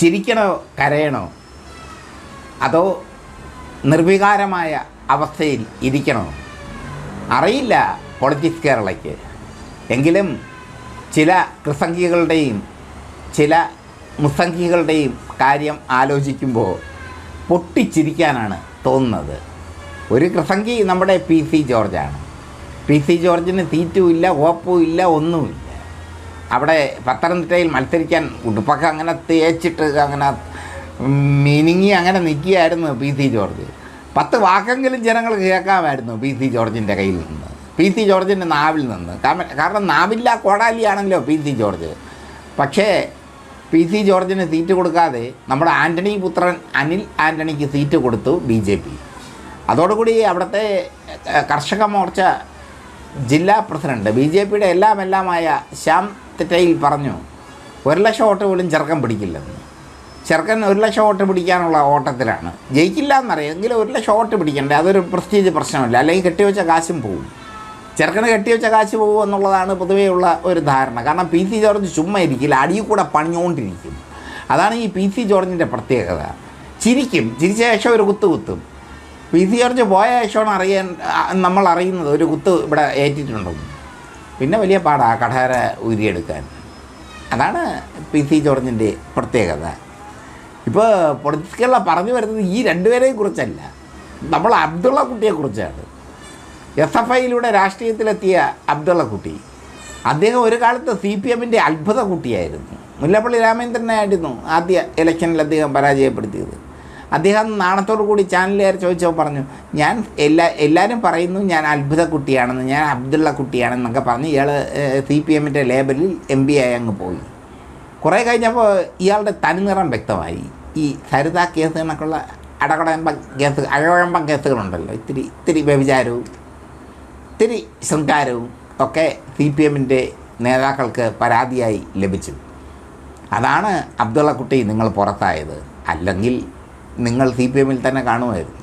ചിരിക്കണോ കരയണോ? അതോ നിർവികാരമായ അവസ്ഥയിൽ ഇരിക്കണോ? അറിയില്ല പൊളിറ്റിക്സ് കേരളയ്ക്ക്. എങ്കിലും ചില കൃസംഖികളുടെയും ചില മുസംഖികളുടെയും കാര്യം ആലോചിക്കുമ്പോൾ പൊട്ടിച്ചിരിക്കാനാണ് തോന്നുന്നത്. ഒരു കൃസംഖി നമ്മുടെ പി സി ജോർജാണ്. പി സി ജോർജിന് സീറ്റും ഇല്ല ഓപ്പും ഇല്ല ഒന്നുമില്ല. അവിടെ പത്തനംതിട്ടയിൽ മത്സരിക്കാൻ ഉടുപ്പൊക്കെ അങ്ങനെ തേച്ചിട്ട് അങ്ങനെ മിനിങ്ങി അങ്ങനെ നിൽക്കുകയായിരുന്നു പി സി ജോർജ്. പത്ത് വാക്കെങ്കിലും ജനങ്ങൾ കേൾക്കാമായിരുന്നു പി സി ജോർജിന്റെ കയ്യിൽ നിന്ന്. പി സി ജോർജിന്റെ നാവിൽ നിന്ന്. കാരണം നാവില്ല കോടാലിയാണല്ലോ പി സി ജോർജ്. പക്ഷേ പി സി ജോർജിന് സീറ്റ് കൊടുക്കാതെ നമ്മുടെ ആന്റണി പുത്രൻ അനിൽ ആന്റണിക്ക് സീറ്റ് കൊടുത്തു ബി ജെ പി. അതോടുകൂടി അവിടുത്തെ കർഷക മോർച്ച ജില്ലാ പ്രസിഡന്റ് ബി ജെ പിയുടെ എല്ലാം എല്ലാമായ ശ്യാം തെറ്റയിൽ പറഞ്ഞു. ഒരു ലക്ഷം ഓട്ട് പോലും ചെറുക്കൻ പിടിക്കില്ലെന്ന്. ചെറുക്കൻ ഒരു ലക്ഷം ഓട്ട് പിടിക്കാനുള്ള ഓട്ടത്തിലാണ്. ജയിക്കില്ല എന്നറിയാം എങ്കിലും ഒരു ലക്ഷം ഓട്ട് പിടിക്കണ്ടേ? അതൊരു പ്രസ്റ്റീജ് പ്രശ്നമല്ല. അല്ലെങ്കിൽ കെട്ടിവെച്ച കാശും പോവും. ചെറുക്കന് കെട്ടിവെച്ച കാശ് പോകും എന്നുള്ളതാണ് പൊതുവെയുള്ള ഒരു ധാരണ. കാരണം പി സി ജോർജ് ചുമ്മാ ഇരിക്കില്ല. അടിയിൽ കൂടെ പണിഞ്ഞുകൊണ്ടിരിക്കും. അതാണ് ഈ പി സി ജോർജിന്റെ പ്രത്യേകത. ചിരിക്കും. ചിരിച്ച ശേഷം ഒരു കുത്ത് കുത്തും. പി സി ജോർജ് പോയ ശേഷമാണ് അറിയാൻ നമ്മൾ അറിയുന്നത്. ഒരു കുത്ത് ഇവിടെ ഏറ്റിട്ടുണ്ടെന്ന്. പിന്നെ വലിയ പാടാ കഠാര ഉരിയെടുക്കാൻ. അതാണ് പി സി ജോർജിന്റെ പ്രത്യേകത. ഇപ്പോൾ പൊളിറ്റിക്കല പറഞ്ഞു വരുന്നത് ഈ രണ്ടുപേരെയും കുറിച്ചല്ല. നമ്മൾ അബ്ദുള്ള കുട്ടിയെക്കുറിച്ചാണ് എസ് എഫ് ഐയിലൂടെ രാഷ്ട്രീയത്തിലെത്തിയ അബ്ദുള്ള കുട്ടി. അദ്ദേഹം ഒരു കാലത്ത് സി പി എമ്മിന്റെ അത്ഭുത കുട്ടിയായിരുന്നു. മുല്ലപ്പള്ളി രാമേന്ദ്രനായിരുന്നു ആദ്യ ഇലക്ഷനിൽ അദ്ദേഹം പരാജയപ്പെടുത്തിയത്. അദ്ദേഹം നാണത്തോടു കൂടി ചാനലുകാർ ചോദിച്ചപ്പോൾ പറഞ്ഞു ഞാൻ എല്ലാ എല്ലാവരും പറയുന്നു ഞാൻ അത്ഭുത കുട്ടിയാണെന്ന് ഞാൻ അബ്ദുള്ള കുട്ടിയാണെന്നൊക്കെ പറഞ്ഞ് ഇയാൾ സി പി എമ്മിന്റെ ലേബലിൽ എം പി ആയി അങ്ങ് പോയി. കുറേ കഴിഞ്ഞപ്പോൾ ഇയാളുടെ തനിനിറം വ്യക്തമായി. ഈ സരിത കേസ് കണക്കുള്ള അടകടമ്പ കേസ് അഴകഴമ്പം കേസുകളുണ്ടല്ലോ ഇത്തിരി ഇത്തിരി വ്യഭിചാരവും ഇത്തിരി ശൃംഗാരവും ഒക്കെ സി പി എമ്മിന്റെ നേതാക്കൾക്ക് പരാതിയായി ലഭിച്ചു. അതാണ് അബ്ദുള്ള കുട്ടി നിങ്ങൾ പുറത്തായത്. അല്ലെങ്കിൽ നിങ്ങൾ സി പി എമ്മിൽ തന്നെ കാണുമായിരുന്നു.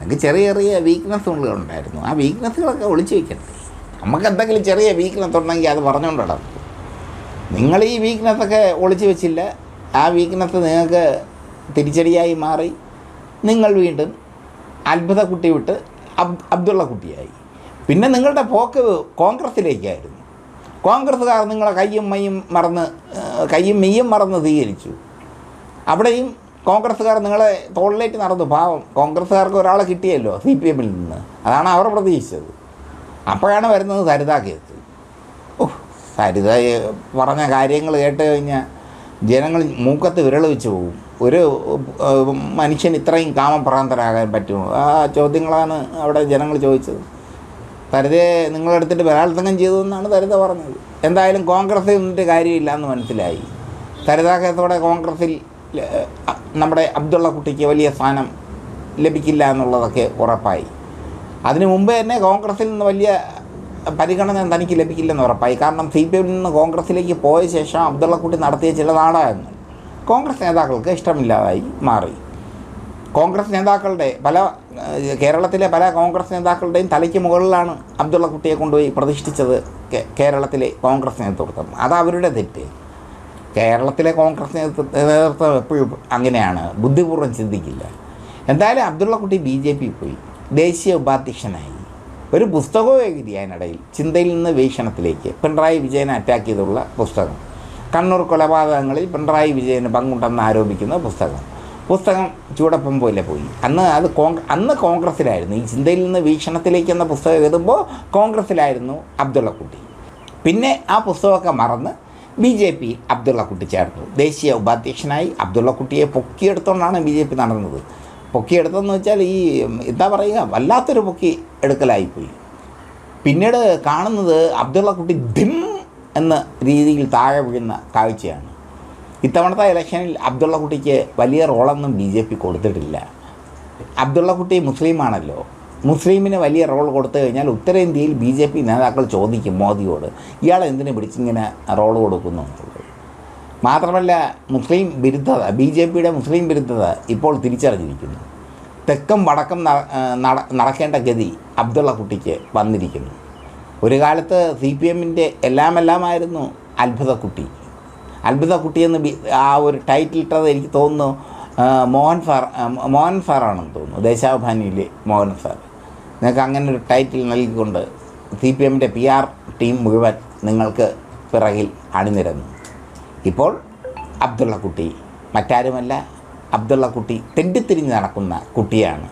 നിങ്ങൾക്ക് ചെറിയ ചെറിയ വീക്ക്നെസ്സുകളുണ്ടായിരുന്നു ആ വീക്ക്നെസ്സുകളൊക്കെ ഒളിച്ചു വയ്ക്കണ്ടേ നമുക്ക് എന്തെങ്കിലും ചെറിയ വീക്ക്നെസ് ഉണ്ടെങ്കിൽ അത് പറഞ്ഞുകൊണ്ട് നിങ്ങൾ ഈ വീക്ക്നെസ്സൊക്കെ ഒളിച്ചു വെച്ചില്ല. ആ വീക്ക്നെസ് നിങ്ങൾക്ക് തിരിച്ചടിയായി മാറി. നിങ്ങൾ വീണ്ടും അത്ഭുത കുട്ടി വിട്ട് അബ് അബ്ദുള്ള കുട്ടിയായി. പിന്നെ നിങ്ങളുടെ പോക്ക് കോൺഗ്രസ്സിലേക്കായിരുന്നു. കോൺഗ്രസ്സുകാർ നിങ്ങളെ കയ്യും മയ്യും മറന്ന് കയ്യും മെയ്യും മറന്ന് സ്വീകരിച്ചു. അവിടെയും കോൺഗ്രസ്സുകാർ നിങ്ങളെ തോളിലേറ്റ് നടന്നു. പാവം. കോൺഗ്രസ്സുകാർക്ക് ഒരാളെ കിട്ടിയല്ലോ സി പി എമ്മിൽ നിന്ന്. അതാണ് അവർ പ്രതീക്ഷിച്ചത്. അപ്പോഴാണ് വരുന്നത് സരിത കേസ്. ഓ സരിത പറഞ്ഞ കാര്യങ്ങൾ കേട്ട് കഴിഞ്ഞാൽ ജനങ്ങൾ മൂക്കത്ത് വിരൽ വെച്ച് പോകും ഒരു മനുഷ്യൻ ഇത്രയും കാമപ്രാന്തരാകാൻ പറ്റുമോ? ആ ചോദ്യങ്ങളാണ് അവിടെ ജനങ്ങൾ ചോദിച്ചത്. സരിതയെ നിങ്ങളെടുത്തിട്ട് ബലാത്സംഗം ചെയ്തു എന്നാണ് സരിത പറഞ്ഞത്. എന്തായാലും കോൺഗ്രസ്സിൽ നിന്നിട്ട് കാര്യമില്ല എന്ന് മനസ്സിലായി. സരിതാ കേസോടെ കോൺഗ്രസ്സിൽ നമ്മുടെ അബ്ദുള്ള കുട്ടിക്ക് വലിയ സ്ഥാനം ലഭിക്കില്ല എന്നുള്ളതൊക്കെ ഉറപ്പായി. അതിനു മുമ്പ് തന്നെ കോൺഗ്രസിൽ നിന്ന് വലിയ പരിഗണന തനിക്ക് ലഭിക്കില്ലെന്ന് ഉറപ്പായി. കാരണം സി പി എമ്മിൽ നിന്ന് കോൺഗ്രസിലേക്ക് പോയ ശേഷം അബ്ദുള്ളക്കുട്ടി നടത്തിയ ചില നാടകങ്ങൾ കോൺഗ്രസ് നേതാക്കൾക്ക് ഇഷ്ടമില്ലാതായി മാറി. കോൺഗ്രസ് നേതാക്കളുടെ പല കേരളത്തിലെ പല കോൺഗ്രസ് നേതാക്കളുടെയും തലയ്ക്ക് മുകളിലാണ് അബ്ദുള്ളക്കുട്ടിയെ കൊണ്ടുപോയി പ്രതിഷ്ഠിച്ചത് കേരളത്തിലെ കോൺഗ്രസ് നേതൃത്വം. അത് അവരുടെ തെറ്റ്. കേരളത്തിലെ കോൺഗ്രസ് നേതൃത്വം എപ്പോഴും അങ്ങനെയാണ്. ബുദ്ധിപൂർവം ചിന്തിക്കില്ല. എന്തായാലും അബ്ദുള്ളക്കുട്ടി ബി ജെ പി പോയി. ദേശീയ ഉപാധ്യക്ഷനായി. ഒരു പുസ്തകവും എഴുതി അതിനിടയിൽ. ചിന്തയിൽ നിന്ന് വീക്ഷണത്തിലേക്ക്. പിണറായി വിജയനെ അറ്റാക്ക് ചെയ്തുള്ള പുസ്തകം. കണ്ണൂർ കൊലപാതകങ്ങളിൽ പിണറായി വിജയന് പങ്കുണ്ടെന്ന് ആരോപിക്കുന്ന പുസ്തകം. പുസ്തകം ചൂടപ്പം പോലെ പോയി. അന്ന് അത് കോൺഗ്ര അന്ന് കോൺഗ്രസ്സിലായിരുന്നു. ഈ ചിന്തയിൽ നിന്ന് വീക്ഷണത്തിലേക്ക് എന്ന പുസ്തകം എഴുതുമ്പോൾ കോൺഗ്രസ്സിലായിരുന്നു അബ്ദുള്ളക്കുട്ടി. പിന്നെ ആ പുസ്തകമൊക്കെ മറന്ന് ബി ജെ പി അബ്ദുള്ള കുട്ടി ചേർന്നു ദേശീയ ഉപാധ്യക്ഷനായി അബ്ദുള്ള കുട്ടിയെ പൊക്കിയെടുത്തുകൊണ്ടാണ് ബി ജെ പി നടന്നത്. പൊക്കിയെടുത്തതെന്ന് വെച്ചാൽ ഈ എന്താ പറയുക വല്ലാത്തൊരു പൊക്കി എടുക്കലായിപ്പോയി. പിന്നീട് കാണുന്നത് അബ്ദുള്ള കുട്ടി ധിം എന്ന രീതിയിൽ താഴെ വീഴുന്ന കാഴ്ചയാണ്. ഇത്തവണത്തെ ഇലക്ഷനിൽ അബ്ദുള്ള കുട്ടിക്ക് വലിയ റോളൊന്നും ബി ജെ പി കൊടുത്തിട്ടില്ല. അബ്ദുള്ള കുട്ടി മുസ്ലിമാണല്ലോ. മുസ്ലിമിന് വലിയ റോൾ കൊടുത്തു കഴിഞ്ഞാൽ ഉത്തരേന്ത്യയിൽ ബി ജെ പി നേതാക്കൾ ചോദിക്കും മോദിയോട് ഇയാൾ എന്തിനു പിടിച്ചിങ്ങനെ റോൾ കൊടുക്കുന്നു? മാത്രമല്ല മുസ്ലിം വിരുദ്ധത ബി ജെ പിയുടെ മുസ്ലിം വിരുദ്ധത ഇപ്പോൾ തിരിച്ചറിഞ്ഞിരിക്കുന്നു. തെക്കും വടക്കും നട നടക്കേണ്ട ഗതി അബ്ദുള്ള കുട്ടിക്ക് വന്നിരിക്കുന്നു. ഒരു കാലത്ത് സി പി എമ്മിന്റെ എല്ലാം എല്ലാമായിരുന്നു അത്ഭുത കുട്ടി. അത്ഭുത കുട്ടിയെന്ന് ബി ആ ഒരു ടൈറ്റിൽ ഇട്ടത് എനിക്ക് തോന്നുന്നു മോഹൻ സാർ മോഹൻ സാറാണെന്ന് തോന്നുന്നു ദേശാഭിമാനിയിലെ മോഹൻ സാർ നിങ്ങൾക്ക് അങ്ങനെ ഒരു ടൈറ്റിൽ നൽകിക്കൊണ്ട് സി പി എമ്മിന്റെ പി ആർ ടീം മുഴുവൻ നിങ്ങൾക്ക് പിറകിൽ അണിനിരന്നു. ഇപ്പോൾ അബ്ദുള്ളക്കുട്ടി മറ്റാരുമല്ല അബ്ദുള്ളക്കുട്ടി തെണ്ടിത്തിരിഞ്ഞ് നടക്കുന്ന കുട്ടിയാണ്.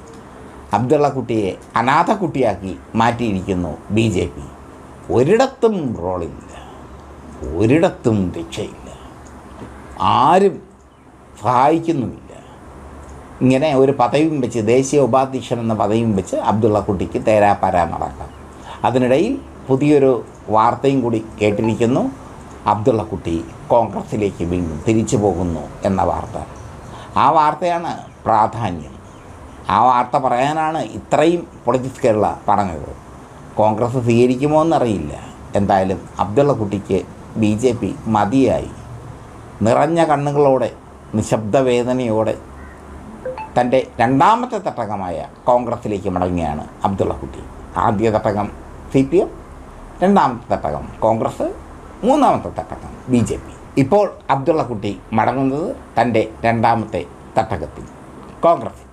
അബ്ദുള്ളക്കുട്ടിയെ അനാഥ കുട്ടിയാക്കി മാറ്റിയിരിക്കുന്നു ബി ജെ പി ഒരിടത്തും റോളില്ല ഒരിടത്തും രക്ഷയില്ല. ആരും സഹായിക്കുന്നുമില്ല. ഇങ്ങനെ ഒരു പദവിയും വെച്ച് ദേശീയ ഉപാധ്യക്ഷൻ എന്ന പദവിയും വെച്ച് അബ്ദുള്ള കുട്ടിക്ക് തേരാപ്പാര നടക്കാം. അതിനിടയിൽ പുതിയൊരു വാർത്തയും കൂടി കേട്ടിരിക്കുന്നു. അബ്ദുള്ള കുട്ടി കോൺഗ്രസിലേക്ക് വീണ്ടും തിരിച്ചു പോകുന്നു എന്ന വാർത്ത. ആ വാർത്തയാണ് പ്രാധാന്യം. ആ വാർത്ത പറയാനാണ് ഇത്രയും പൊളിറ്റിക്സ് കേരള പറഞ്ഞത്. കോൺഗ്രസ് സ്വീകരിക്കുമോ എന്നറിയില്ല. എന്തായാലും അബ്ദുള്ള കുട്ടിക്ക് ബി ജെ പി മതിയായി. നിറഞ്ഞ കണ്ണുകളോടെ നിശബ്ദവേദനയോടെ തന്റെ രണ്ടാമത്തെ തട്ടകമായ കോൺഗ്രസിലേക്ക് മടങ്ങുകയാണ് അബ്ദുള്ള കുട്ടി. ആദ്യ തട്ടകം സി പി എം രണ്ടാമത്തെ തട്ടകം കോൺഗ്രസ് മൂന്നാമത്തെ തട്ടകം ബി ജെ പി. ഇപ്പോൾ അബ്ദുള്ള കുട്ടി മടങ്ങുന്നത് തന്റെ രണ്ടാമത്തെ തട്ടകത്തിൽ കോൺഗ്രസ്